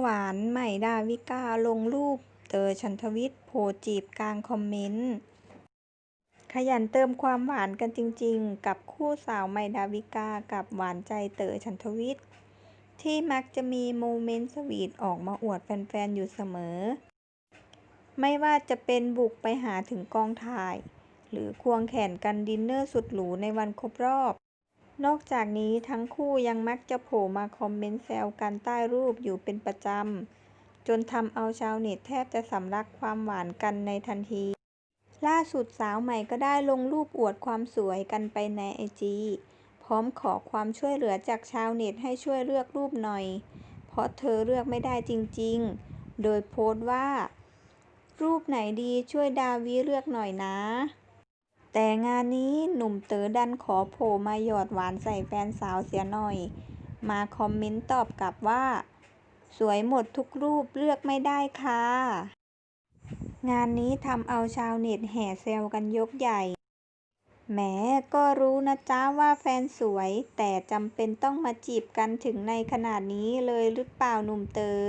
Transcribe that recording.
ใหม่ดาวิกาลงรูปเตอฉันทวิทย์โผจีบกลางคอมเมนต์ ขยันเติมความหวานกันจริงๆ กับคู่สาวใหม่ดาวิกากับหวานใจเตอฉันทวิทย์ที่มักจะมีโมเมนต์สวีทออกมาอวดแฟนๆ อยู่เสมอ ไม่ว่าจะเป็นบุกไปหาถึงกองถ่าย หรือควงแขนกันดินเนอร์สุดหรูในวันครบรอบ นอกจากนี้ทั้งคู่ยังมักจะโผล่มาคอมเมนต์แซวกันใต้รูปอยู่เป็นประจำ จนทำเอาชาวเน็ตแทบจะสำลักความหวานกันในทันที ล่าสุดสาวใหม่ก็ได้ลงรูปอวดความสวยกันไปในไอจีพร้อมขอความช่วยเหลือจากชาวเน็ตให้ช่วยเลือกรูปหน่อย เพราะเธอเลือกไม่ได้จริงๆ โดยโพสต์ว่า รูปไหนดีช่วยดาวิเลือกหน่อยนะ แต่งานนี้หนุ่มเต๋อดันขอโผล่มาหยอดหวานใส่แฟนสาวเสียหน่อย มาคอมเมนต์ตอบกลับว่า สวยหมดทุกรูปเลือกไม่ได้ค่ะ งานนี้ทำเอาชาวเน็ตแห่แซวกันยกใหญ่ แหมก็รู้นะจ๊ะว่าแฟนสวย แต่จำเป็นต้องมาจีบกันถึงในขนาดนี้เลยหรือเปล่าหนุ่มเต๋อ